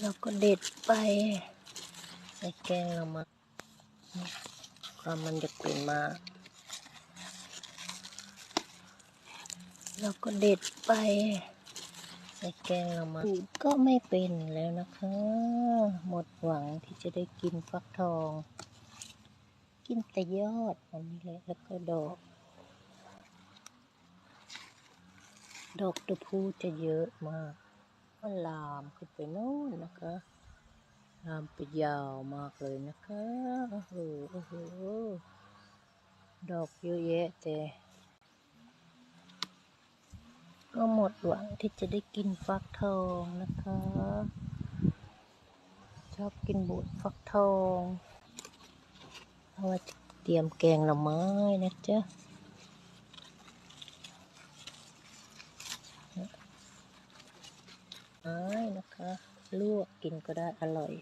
แล้วก็เด็ดไป ใส่แกงเรามาความมันจะเปลี่ยนมา แล้วก็เด็ดไป ใส่แกงเรามาก็ไม่เป็นแล้วนะคะ หมดหวังที่จะได้กินฟักทอง กินแต่ยอดมันนี่แหละแล้วก็ดอกดอกตะพูจะเยอะมาก มันลามขึ้นไปโน่นนะคะ ลามไปยาวมากเลยนะคะโอ้โหโอ้โหดอกเยอะแยะแต่ก็หมดหวังที่จะได้กินฟักทองนะคะ ชอบกินบุตรฟักทองเพราะว่าจะเตรียมแกงหน่อไม้นะจ๊ะ ไม้นะคะ ลวกกินก็ได้อร่อย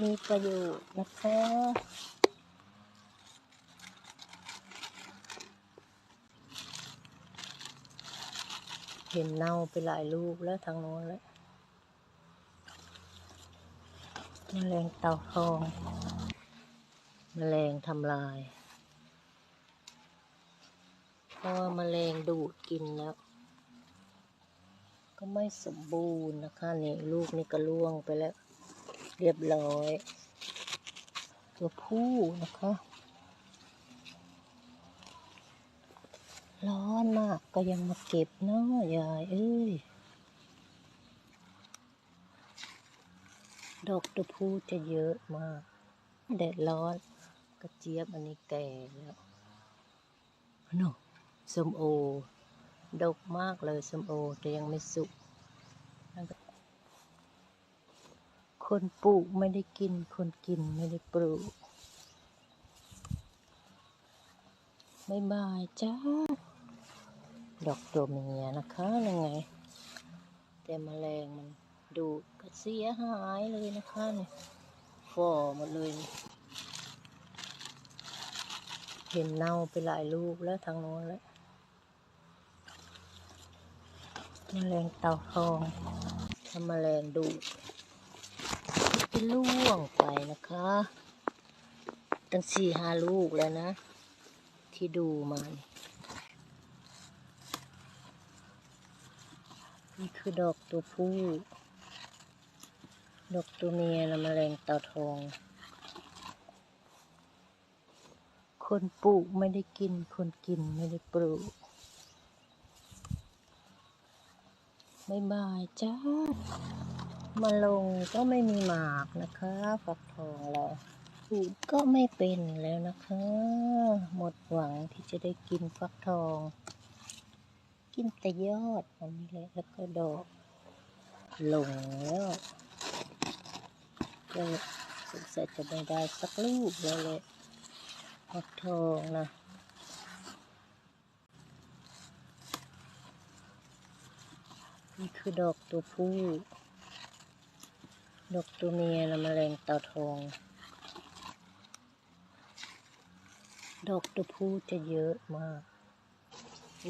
มีประโยชน์นะคะเห็นเน่าไปหลายลูกแล้วทางโน้นแล้วแมลงเต่าทองแมลงทำลาย เพราะว่าแมลงดูดกินแล้ว ก็ไม่สมบูรณ์นะคะนี่ลูกนี่ก็ล่วงไปแล้ว เรียบร้อย ตัวผู้นะคะ ร้อนมากก็ยังมาเก็บเนาะยายเอ้ยดอกตัวผู้จะเยอะมากแดดร้อนกระเจี๊ยบอันนี้แก่แล้วโน่ส้มโอ ดกมากเลยส้มโอแต่ยังไม่สุก คนปลูกไม่ได้กิน คนกินไม่ได้ปลูกบายบายจ้า ดอกตัวเมียนะคะยังไง แต่แมลงมันดูดก็เสียหายเลยนะคะเนี่ยฝ่อหมดเลย เห็นเน่าไปหลายลูกแล้วทางโน้นแล้ว แมลงเต่าทองทำแมลงดูที่ล่วงไปนะคะ ตั้งสี่ห้าลูกแล้วนะ ที่ดูมานี่นี่คือดอกตัวผู้ ดอกตัวเมียนะแมลงเต่าทอง คนปลูกไม่ได้กิน คนกินไม่ได้ปลูก บายบายจ้า มาลงก็ไม่มีหมากนะคะฟักทองเราปลูกก็ไม่เป็นแล้วนะคะ หมดหวังที่จะได้กินฟักทอง กินแต่ยอดมันนี่แหละแล้วก็ดอกหลงแล้วก็สงสัยจะไม่ได้สักลูกแล้วเลยฟักทองนะ นี่ คือดอกตัวผู้ ดอกตัวเมียนะแมลงเต่าทอง ดอกตัวผู้จะเยอะมาก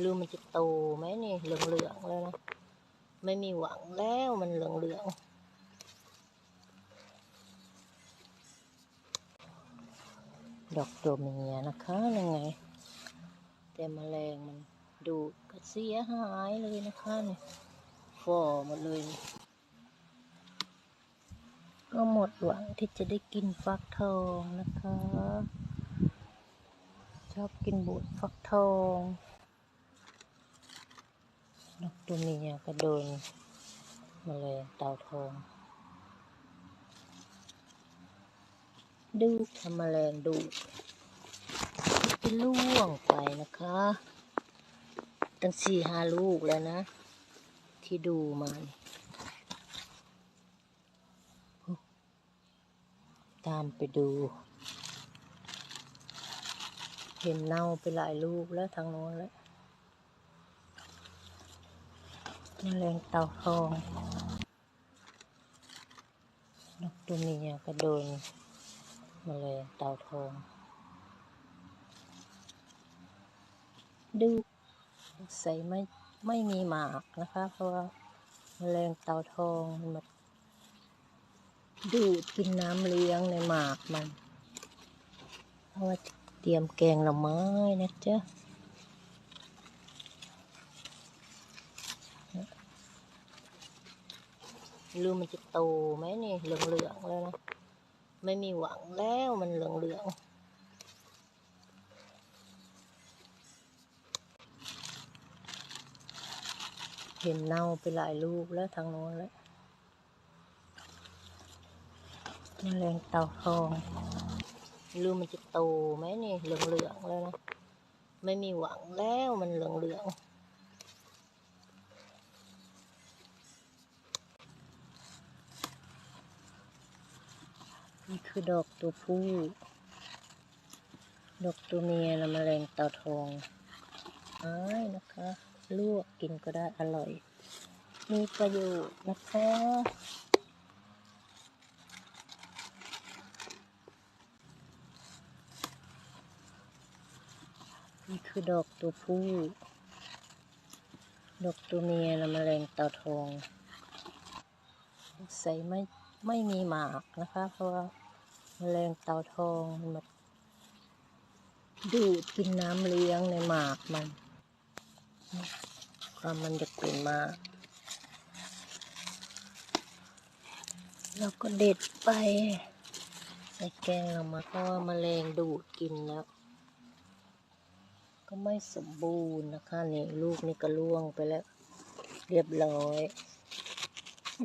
รู้มันจะโตไหมนี่เหลืองๆแล้วนะ ไม่มีหวังแล้วมันเหลืองๆดอกตัวเมียนะคะยังไง แต่แมลงมันดูดก็เสียหายเลยนะคะเนี่ย ฝ่อหมดเลย ก็หมดหวังที่จะได้กินฟักทองนะคะ ชอบกินบุตรฟักทองดอกตัวเมียก็โดนแมลงเต่าทองดูทำแมลงดูดที่ล่วงไปนะคะ ตั้งสี่ห้าลูกแล้วนะ ที่ดูมาตามไปดู เห็นเน่าไปหลายลูกแล้วทางโน้นแล้วแมลงเต่าทองนกตัวเมียก็โดนแมลงเต่าทอง ดูใส่ไม่ ไม่มีหมากนะคะ เพราะว่าแมลงเต่าทองมันมาดูดกินน้ำเลี้ยงในหมากมันเพราะว่าเตรียมแกงหน่อไม้นะจ๊ะรู้มันจะโตไหมนี่เหลืองๆแล้วนะ ไม่มีหวังแล้วมันเหลืองๆ เห็นเน่าไปหลายลูกแล้วทางโน้นแล้วแมลงเต่าทองไม่รู้มันจะโตไหมนี่เหลืองๆแล้วนะ ไม่มีหวังแล้วมันเหลืองๆนี่คือดอกตัวผู้ ดอกตัวเมียนะแมลงเต่าทองอ้ายนะคะ ลวกกินก็ได้อร่อย มีประโยชน์นะคะนี่คือดอกตัวผู้ ดอกตัวเมียนะแมลงเต่าทอง ใส่ไม่ไม่มีหมากนะคะ เพราะว่ามแมลงเต่าทองมันมาดูดกินน้ำเลี้ยงในหมากมัน ความมันจะเปลี่ยนมา แล้วก็เด็ดไปใส่แกงเรามาเพราะว่าแมลงดูดกินแล้ว ก็ไม่สมบูรณ์นะคะนี่ลูกนี่ก็ล่วงไปแล้ว เรียบร้อย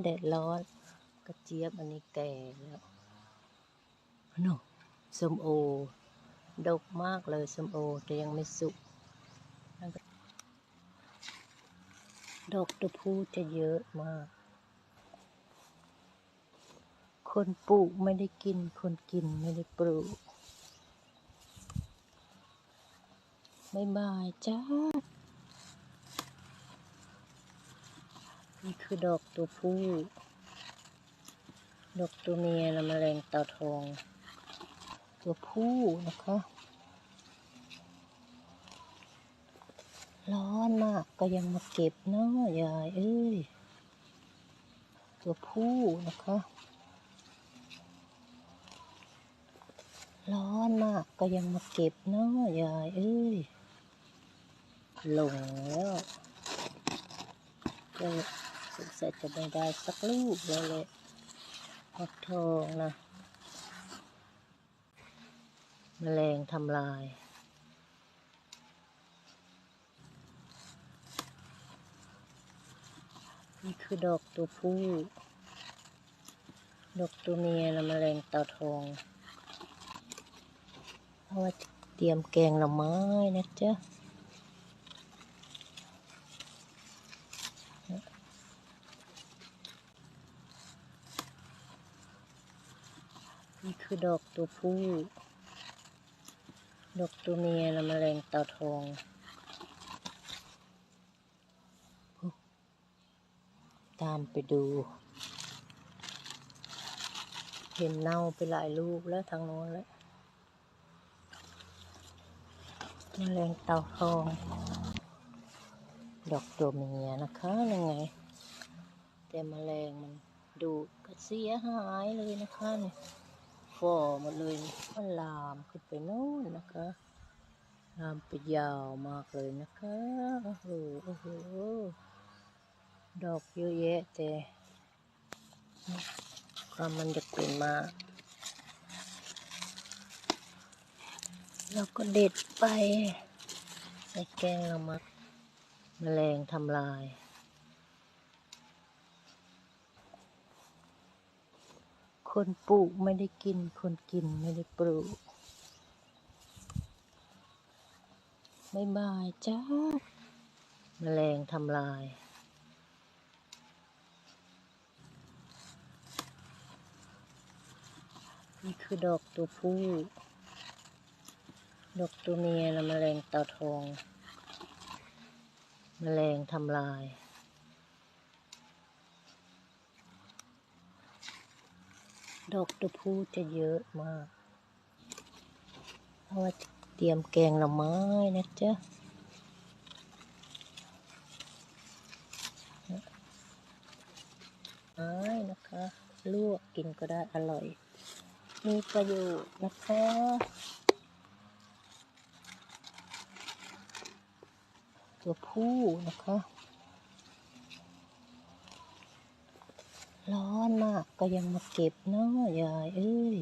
แดดร้อนกระเจี๊ยบอันนี้แก่แล้วโน่ส้มโอ ดกมากเลยส้มโอ แต่ยังไม่สุกนั่นก็ ดอกตัวผู้จะเยอะมาก คนปลูกไม่ได้กิน คนกินไม่ได้ปลูกบายบายจ้า นี่คือดอกตัวผู้ ดอกตัวเมียนะแมลงเต่าทอง ตัวผู้นะคะ ร้อนมากก็ยังมาเก็บเนาะยายเอ้ย ตัวผู้นะคะ ร้อนมากก็ยังมาเก็บเนาะยายเอ้ยหลงแล้วก็สงสัยจะไม่ได้สักลูกเลยเลยฟักทองนะ แมลงทำลาย นี่คือดอกตัวผู้ ดอกตัวเมียนะแมลงเต่าทองเพราะว่าเตรียมแกงหน่อไม้นะจ๊ะนี่คือดอกตัวผู้ ดอกตัวเมียนะแมลงเต่าทอง ตามไปดู เห็นเน่าไปหลายลูกแล้วทางโน้นแล้วแมลงเต่าทอง ดอกตัวเมียนะคะยังไง แต่แมลงมันดูก็เสียหายเลยนะคะเนี่ยฝ่อหมดเลยมันลามขึ้นไปโน่นนะคะลามไปยาวมากเลยนะคะโอ้โหโอ้โห ดอกเยอะแยะแต่ความมันจะเปลี่ยนมากแล้วก็เด็ดไป ใส่แกงเรามาแมลงทำลายคนปลูกไม่ได้กิน คนกินไม่ได้ปลูกบายบายจ้า แมลงทำลาย นี่ คือดอกตัวผู้ ดอกตัวเมียนะแมลงเต่าทอง แมลงทำลาย ดอกตัวผู้จะเยอะมากเพราะว่าเตรียมแกงหน่อไม้นะจ๊ะอ้ายนะคะ ลวกกินก็ได้อร่อย มีประโยชน์นะคะตัวผู้นะคะ ร้อนมากก็ยังมาเก็บเนาะยายเอ้ย